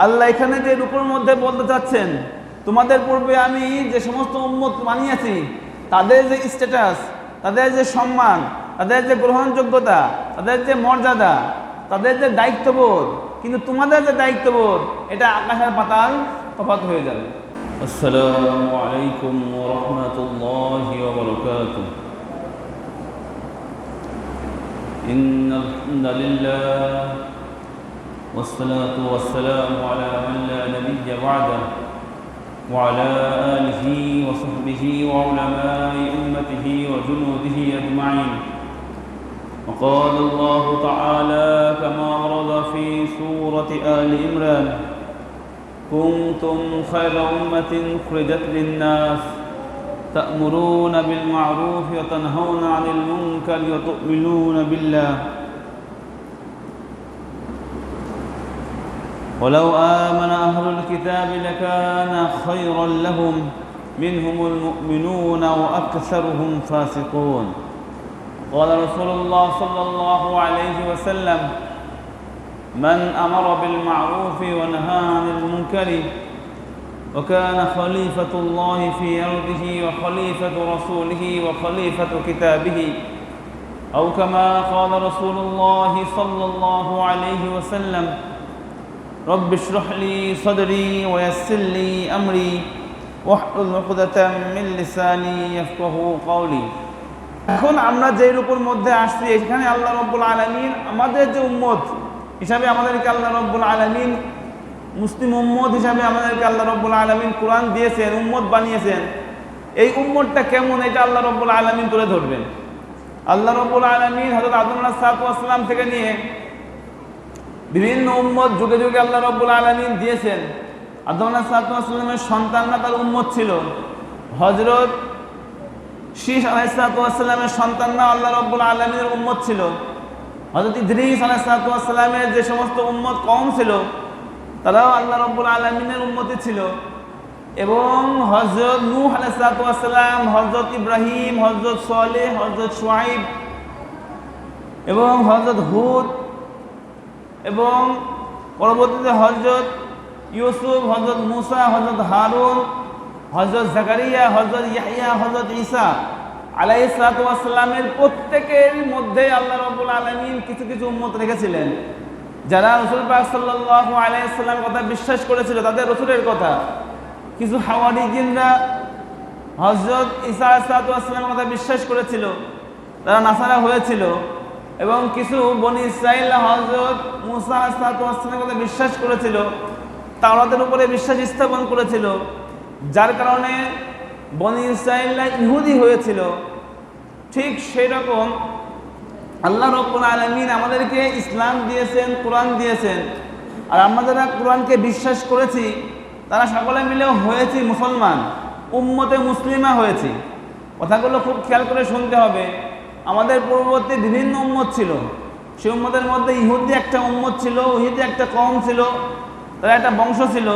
আল্লাহ এখানে যে রূপের মধ্যে বলতে চাচ্ছেন তোমাদের পূর্বে আমি যে সমস্ত উম্মত মানিয়েছি তাদের যে স্ট্যাটাস তাদের যে সম্মান তাদের যে গ্রহণযোগ্যতা তাদের যে মর্যাদা তাদের যে দায়িত্ববোধ কিন্তু তোমাদের যে দায়িত্ববোধ এটা আকাশের পাতাল তফাৎ হয়ে যাবে السلام عليكم ورحمة الله وبركاته إن الحمد لله والصلاة والسلام على من لا نبي بعده وعلى آله وصحبه وعلماء أمته وجنوده أجمعين. وقال الله تعالى كما ورد في سورة آل عمران كنتم خير أمة أخرجت للناس تأمرون بالمعروف وتنهون عن المنكر وتؤمنون بالله. ولو آمن أهل الكتاب لكان خيرا لهم منهم المؤمنون وأكثرهم فاسقون. قال رسول الله صلى الله عليه وسلم من أمر بالمعروف ونهى عن المنكر وكان خليفة الله في أرضه وخليفة رسوله وخليفة كتابه أو كما قال رسول الله صلى الله عليه وسلم رب اشرح لي صدري ويسر لي أمري واحلل عقدة من لساني يفقه قولي এখন আমরা যে রূপের মধ্যে আসছি এখানে আল্লাহ রব্বুল আলমিন আমাদের যে উম্মত হিসাবে আমাদেরকে আল্লাহ রব্বুল আলমিন মুসলিম উম্মত হিসাবে আমাদেরকে আল্লাহ রব্বুল আলমিন কোরআন দিয়েছেন উম্মত বানিয়েছেন এই উম্মতটা কেমন এটা আল্লাহ রব্বুল আলমিন তুলে ধরবেন আল্লাহ রব্বুল আলমিন হজরত আদমুল্লাহ সাহাবাম থেকে নিয়ে বিভিন্ন উম্মত যুগে যুগে আল্লাহ রব্বুল আলমিন দিয়েছেন। আদমুল্লাহ সাহাবামের সন্তানরা তার উম্মত ছিল। হজরত শীষ আলাইসালামের সন্তানরা আল্লাহ রব্বুল আলমীর উম্মত ছিল। হজরত ইদ্রিস আলাইসালামের যে সমস্ত উম্মত কম ছিল, তারাও আল্লাহ রব্বুল আলমিনের উন্মতি ছিল। এবং হজরত নূহ আলাইসালাম হজরত ইব্রাহিম হজরত সোয়ালে হজরত সোয়াইব এবং হজরত হুদ এবং পরবর্তীতে হজরত ইউসুফ হজরত মুসা হজরত হারুন হজরত জাকারিয়া হজরত ইয়াহিয়া হজরত ঈসা আলাই সালাতামের প্রত্যেকের মধ্যে আল্লাহ রবুল আলমিন কিছু কিছু উন্মত রেখেছিলেন। যারা রসুল পাক আলাইসাল্লামের কথা বিশ্বাস করেছিল, তাদের রসুলের কথা। কিছু হাওয়ারি জিনরা হজরত ঈসা আলাইসালামের কথা বিশ্বাস করেছিল। তারা নাসারা হয়েছিল। এবং কিছু বনি ইসরাইল হজরত মুসা আলাইসালামের কথা বিশ্বাস করেছিল, তাওরাতের উপরে বিশ্বাস স্থাপন করেছিল, যার কারণে বনি ইসরায়েলরা ইহুদি হয়েছিল। ঠিক সেই রকম আল্লাহ রব্বুল আলমিন আমাদেরকে ইসলাম দিয়েছেন, কোরআন দিয়েছেন। আর আমরা যারা কোরআনকে বিশ্বাস করেছি, তারা সকলে মিলেও হয়েছি মুসলমান, উম্মতে মুসলিমা হয়েছি। কথাগুলো খুব খেয়াল করে শুনতে হবে। আমাদের পূর্ববর্তী বিভিন্ন উম্মত ছিল। সে উম্মতের মধ্যে ইহুদি একটা উম্মত ছিল, ইহুদি একটা কম ছিল, তারা একটা বংশ ছিল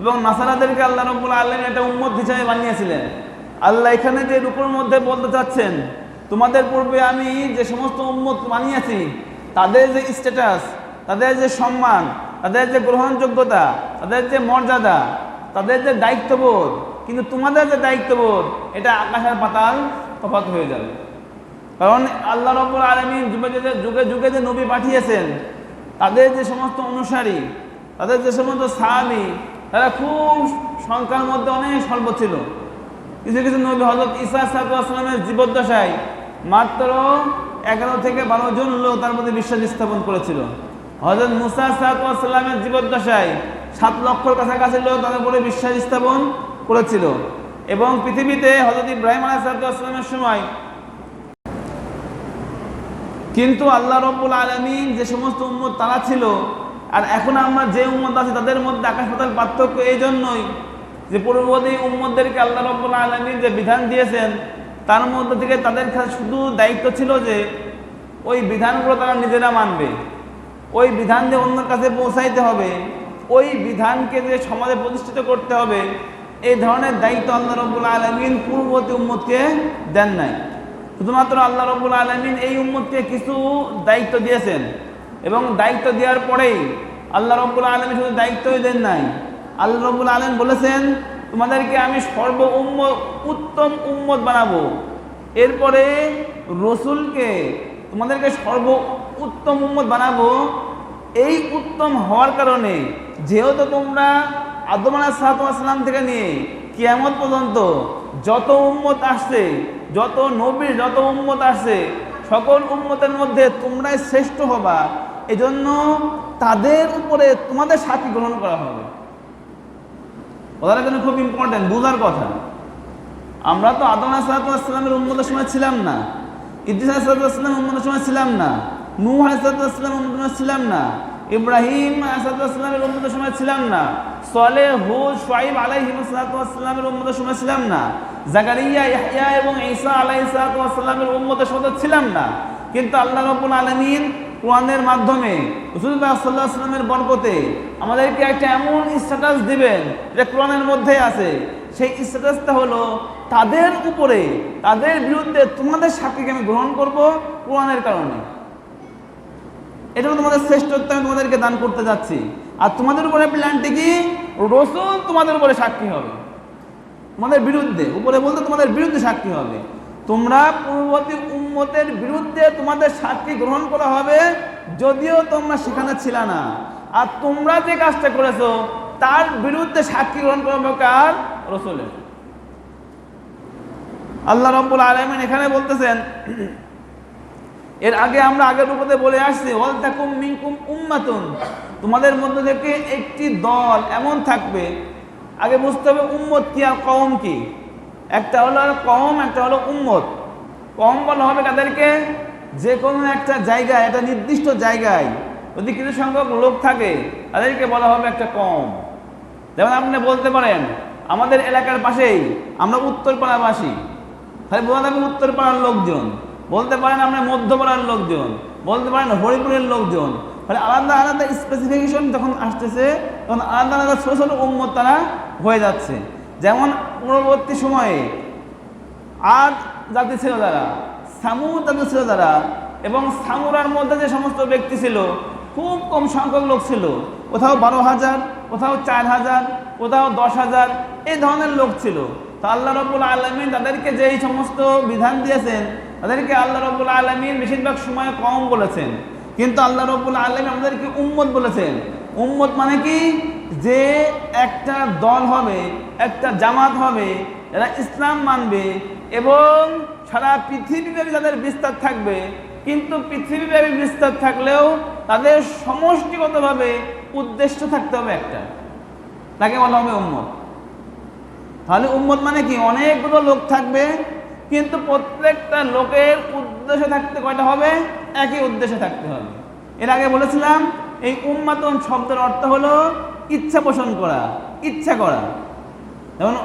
এবং নাসারাদেরকে আল্লাহ রব্বুল আল্লাহ একটা উম্মত হিসাবে বানিয়েছিলেন। আল্লাহ এখানে যে রূপের মধ্যে বলতে চাচ্ছেন, তোমাদের পূর্বে আমি যে সমস্ত উম্মত বানিয়েছি, তাদের যে স্ট্যাটাস তাদের যে সম্মান, তাদের যে গ্রহণযোগ্যতা, তাদের যে মর্যাদা, তাদের যে দায়িত্ববোধ, কিন্তু তোমাদের যে দায়িত্ববোধ, এটা আকাশের পাতাল তফাৎ হয়ে যাবে। কারণ আল্লাহ রব্বুল আলমী যুগে যুগে যুগে যে নবী পাঠিয়েছেন, তাদের যে সমস্ত অনুসারী, তাদের যে সমস্ত সাহাবি, তারা খুব সংখ্যার মধ্যে অনেক স্বল্প ছিল। কিছু কিছু নবী হজরত ইসা সালামের জীবদ্দশায় মাত্র এগারো থেকে বারো জন লোক তার মধ্যে বিশ্বাস স্থাপন করেছিল। হজরত মুসা সালামের জীবদ্দশায় সাত লক্ষর কাছাকাছি লোক তাদের উপরে বিশ্বাস স্থাপন করেছিল। এবং পৃথিবীতে হজরত ইব্রাহিম আলাহ আলাইসালামের সময় কিন্তু আল্লাহ রব্বুল আলমিন যে সমস্ত উম্মত তারা ছিল, আর এখন আমরা যে উম্মত আছে তাদের মধ্যে আকাশ পাতাল পার্থক্য এই জন্যই যে পূর্ববর্তী উম্মতদেরকে আল্লাহ রব্বুল আলমী যে বিধান দিয়েছেন, তার মধ্যে থেকে তাদের শুধু দায়িত্ব ছিল যে ওই বিধানগুলো তারা নিজেরা মানবে। ওই বিধান যে অন্যের কাছে পৌঁছাইতে হবে। ওই বিধানকে যে সমাজে প্রতিষ্ঠিত করতে হবে, এই ধরনের দায়িত্ব আল্লাহ রব্বুল আলমিন পূর্ববর্তী উম্মতকে দেন নাই। শুধুমাত্র আল্লাহ রব্বুল আলমিন এই উম্মতকে কিছু দায়িত্ব দিয়েছেন এবং দায়িত্ব দেওয়ার পরেই আল্লাহ রব্বুল আলমী শুধু দায়িত্বই দেন নাই। আল্লাহ রব্বুল আলম বলেছেন, তোমাদেরকে আমি সর্ব উম্ম উত্তম উম্মত বানাবো। এরপরে রসুলকে তোমাদেরকে সর্ব উত্তম উম্মত বানাবো। এই উত্তম হওয়ার কারণে যেহেতু তোমরা আদম আলাহাতাম থেকে নিয়ে কিয়ামত পর্যন্ত যত উম্মত আসছে যত নবীর যত উম্মত আসছে সকল উম্মতের মধ্যে তোমরাই শ্রেষ্ঠ হবা। এজন্য তাদের উপরে তোমাদের সাথী গ্রহণ করা হবে। ওদের জন্য খুব ইম্পর্টেন্ট বোঝার কথা। আমরা তো আদম আসালামের উন্মতের সময় ছিলাম না। ইদ্দিস আসালামের উন্মতের সময় ছিলাম না। নূহ আসালামের উন্মতের সময় ছিলাম না। ইব্রাহিম আসালামের উন্মতের সময় ছিলাম না। সলে হুদ সোয়াইব আলাইহিমসালামের উন্মতের সময় ছিলাম না। জাকারিয়া ইহয়া এবং ঈসা আলাইসালামের উন্মতের সময় ছিলাম না। কিন্তু আল্লাহ রব্বুল আলমিন কোরআনের মাধ্যমে রসুল্লাহ সাল্লাহ আসলামের বরকতে আমাদেরকে একটা এমন স্ট্যাটাস দিবেন যে কোরআনের মধ্যে আছে। সেই স্ট্যাটাসটা হলো তাদের উপরে, তাদের বিরুদ্ধে তোমাদের সাক্ষীকে আমি গ্রহণ করব কোরআনের কারণে। এটা তোমাদের শ্রেষ্ঠত্ব আমি তোমাদেরকে দান করতে যাচ্ছি। আর তোমাদের উপরে প্ল্যানটি কি? রসুল তোমাদের উপরে সাক্ষী হবে। তোমাদের বিরুদ্ধে, উপরে বলতে তোমাদের বিরুদ্ধে সাক্ষী হবে। তোমরা পূর্ববর্তী উম্মতের বিরুদ্ধে তোমাদের সাক্ষী গ্রহণ করা হবে, যদিও তোমরা সেখানে ছিল না। আর তোমরা যে কাজটা করেছ, তার বিরুদ্ধে সাক্ষী গ্রহণ করা হবে কার? রসুলের। আল্লাহ রব্বুল আলমিন এখানে বলতেছেন এর আগে আমরা আগের রূপতে বলে আসছি, ওয়াল তাকুম মিনকুম উম্মাতুন। তোমাদের মধ্যে থেকে একটি দল এমন থাকবে, আগে বুঝতে হবে উম্মত কি আর কওম কি। একটা হলো কম একটা হলো উম্মত। কম বলা হবে তাদেরকে যে কোনো একটা জায়গায়, একটা নির্দিষ্ট জায়গায়। যদি কিছু সংখ্যক লোক থাকে, তাদেরকে বলা হবে একটা কম যেমন আপনি বলতে পারেন, আমাদের এলাকার পাশেই, আমরা উত্তরপাড়াবাসী। তাহলে বলা যাবে উত্তরপাড়ার লোকজন। বলতে পারেন আমরা মধ্যপাড়ার লোকজন, বলতে পারেন হরিপুরের লোকজন। ফলে আলাদা আলাদা স্পেসিফিকেশন যখন আসতেছে, তখন আলাদা আলাদা ছোটো ছোটো উম্মত তারা হয়ে যাচ্ছে। যেমন পূর্ববর্তী সময়ে আদ জাতি ছিল যারা সামু জাতি ছিল যারা, এবং সামুরার মধ্যে যে সমস্ত ব্যক্তি ছিল, খুব কম সংখ্যক লোক ছিল। কোথাও বারো হাজার, কোথাও চার হাজার, কোথাও দশ হাজার, এই ধরনের লোক ছিল। তো আল্লাহ রবুল আলমিন তাদেরকে যেই সমস্ত বিধান দিয়েছেন তাদেরকে আল্লাহ রবুল আলমিন বেশিরভাগ সময় কম বলেছেন। কিন্তু আল্লাহ রবুল আলমিন আমাদেরকে উম্মত বলেছেন। উম্মত মানে কি? যে একটা দল হবে, একটা জামাত হবে এরা ইসলাম মানবে এবং সারা পৃথিবীব্যাপী তাদের বিস্তার থাকবে। কিন্তু পৃথিবীব্যাপী বিস্তার থাকলেও তাদের সমষ্টিগতভাবে উদ্দেশ্য থাকতে হবে একটা। তাকে বলা হবে উম্মত। তাহলে উম্মত মানে কি? অনেকগুলো লোক থাকবে কিন্তু প্রত্যেকটা লোকের উদ্দেশ্য থাকতে কয়টা হবে? একই উদ্দেশ্যে থাকতে হবে। এর আগে বলেছিলাম, এই উম্মাতন শব্দের অর্থ হলো ইচ্ছা পোষণ করা, ইচ্ছা করা। যেমন,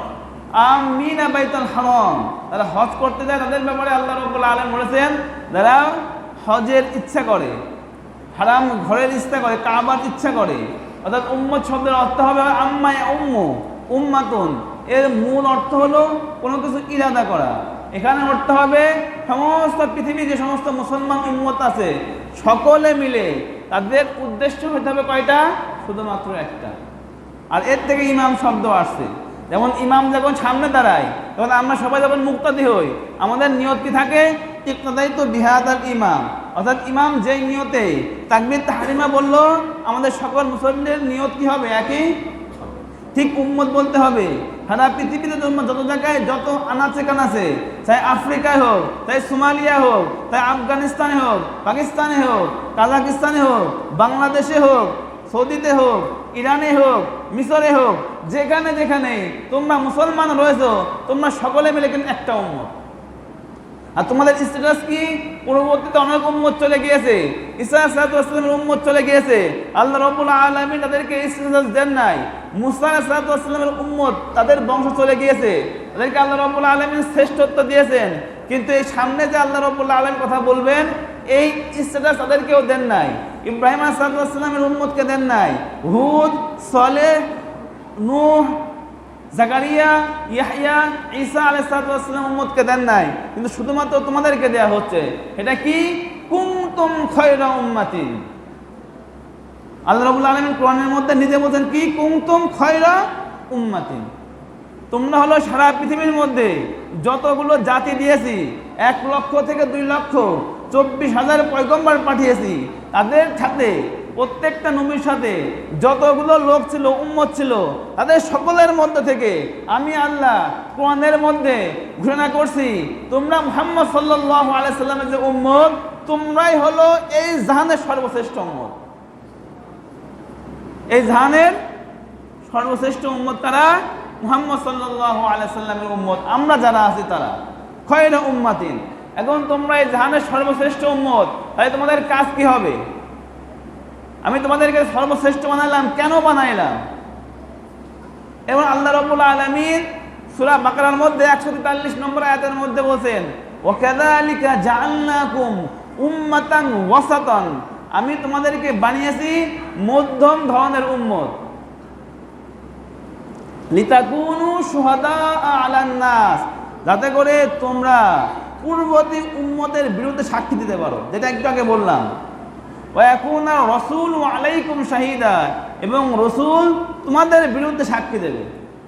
আমিনা বাইতুল হারাম, তারা হজ করতে যায়, তাদের ব্যাপারে আল্লাহ রব্বুল আলম বলেছেন, যারা হজের ইচ্ছা করে, হারাম ঘরের ইচ্ছা করে, কাবার ইচ্ছা করে, অর্থাৎ উম্মত শব্দের অর্থ হবে আম্মায় উম্ম উম্মাতুন। এর মূল অর্থ হলো কোনো কিছু ইরাদা করা এখানে উঠতে হবে, সমস্ত পৃথিবী যে সমস্ত মুসলমান উন্মত আছে, সকলে মিলে তাদের উদ্দেশ্য হতে হবে কয়টা? শুধুমাত্র একটা। আর এর থেকে ইমাম শব্দ আসছে। যেমন ইমাম যখন সামনে দাঁড়ায়, তখন আমরা সবাই যখন মুক্তাদি হই, আমাদের নিয়ত কি থাকে? ইকতাদাই তো বিহাদ আর ইমাম। অর্থাৎ ইমাম যেই নিয়তে তাকবির তাহারিমা বলল, আমাদের সকল মুসলিমদের নিয়ত কি হবে? একই? ঠিক উম্মত বলতে হবে। সারা পৃথিবীতে জন্ম যত জায়গায় যত আনাচে কানাচে, চাই আফ্রিকায় হোক তাই সোমালিয়া হোক তাই আফগানিস্তানে হোক, পাকিস্তানে হোক, কাজাকিস্তানে হোক, বাংলাদেশে হোক, সৌদিতে হোক, ইরানে হোক, মিশরে হোক, যেখানে যেখানে তোমরা মুসলমান রয়েছ, তোমরা সকলে মিলে কিন্তু একটা উম্মত। আর তোমাদের স্ট্যাটাস কি? পূর্ববর্তীতে অনেক উম্মত চলে গিয়েছে। ইসা সালাতামের উম্মত চলে গিয়েছে। আল্লাহ রবুল আলমী তাদেরকে স্ট্যাটাস দেন নাই। মুসা সালাতামের উম্মত তাদের বংশ চলে গিয়েছে। তাদেরকে আল্লাহ রবুল আলমী শ্রেষ্ঠত্ব দিয়েছেন। কিন্তু এই সামনে যে আল্লাহ রবুল্লা আলম কথা বলবেন, এই স্ট্যাটাস তাদেরকেও দেন নাই। ইব্রাহিম আসাদামের উম্মতকে দেন নাই। হুদ সলে নূহ জাকারিয়া ইয়াহিয়া ঈসা আলাইসালাম উম্মতকে দেন নাই। কিন্তু শুধুমাত্র তোমাদেরকে দেয়া হচ্ছে। এটা কি? কুমতুম খয়রা উম্মাতি আল্লাহ রবুল আলমিন কোরআনের মধ্যে নিজে বলছেন কি? কুমতুম খয়রা উম্মাতিন। তোমরা হলো সারা পৃথিবীর মধ্যে যতগুলো জাতি দিয়েছি, এক লক্ষ থেকে দুই লক্ষ, চব্বিশ হাজার পয়গম্বর পাঠিয়েছি, তাদের সাথে প্রত্যেকটা নবীর সাথে যতগুলো লোক ছিল, উম্মত ছিল, তাদের সকলের মধ্যে থেকে আমি আল্লাহ কোরআনের মধ্যে ঘোষণা করছি, তোমরা মুহাম্মদ সাল্লাহ আলাইসাল্লামের যে উম্মত, তোমরাই হলো এই জাহানের সর্বশ্রেষ্ঠ উম্মত। এই জাহানের সর্বশ্রেষ্ঠ উম্মত তারা মুহাম্মদ সাল্লাহ আলাইসাল্লামের উম্মত। আমরা যারা আছি তারা। খয়রা উম্মাতিন। এখন তোমরা এই জাহানের সর্বশ্রেষ্ঠ উম্মত তাই তোমাদের কাজ কি হবে? আমি তোমাদেরকে সর্বশ্রেষ্ঠ বানাইলাম, কেন বানাইলাম? এবং আল্লাহ রবুল আলমিন সুরা বাকরার মধ্যে একশো তেতাল্লিশ নম্বর আয়াতের মধ্যে বলছেন ওকাদালিকা জাআলনাকুম উম্মাতান ওয়াসাতান। আমি তোমাদেরকে বানিয়েছি মধ্যম ধরনের উম্মত। লিতাকুনু সুহাদা আলান নাস যাতে করে তোমরা পূর্ববর্তী উম্মতের বিরুদ্ধে সাক্ষী দিতে পারো। যেটা একটু আগে বললাম। ওয়াকুনা রসুল আলাইকুম শাহিদা, এবং রসুল তোমাদের বিরুদ্ধে সাক্ষী দেবে।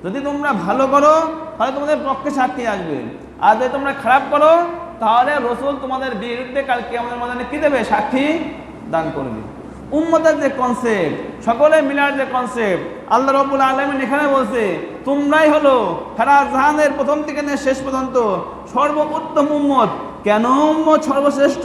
যদি তোমরা ভালো করো, তাহলে তোমাদের পক্ষে সাক্ষী আসবে। আর যদি তোমরা খারাপ করো, তাহলে রসুল তোমাদের বিরুদ্ধে কালকে আমাদের মধ্যে কি দেবে? সাক্ষী দান করবে। উম্মতের যে কনসেপ্ট সকলে মিলার যে কনসেপ্ট আল্লাহ রবুল আলমিন এখানে বলছে, তোমরাই হলো সারা জাহানের প্রথম থেকে শেষ পর্যন্ত সর্বোত্তম উম্মত। কেন উম্মত সর্বশ্রেষ্ঠ?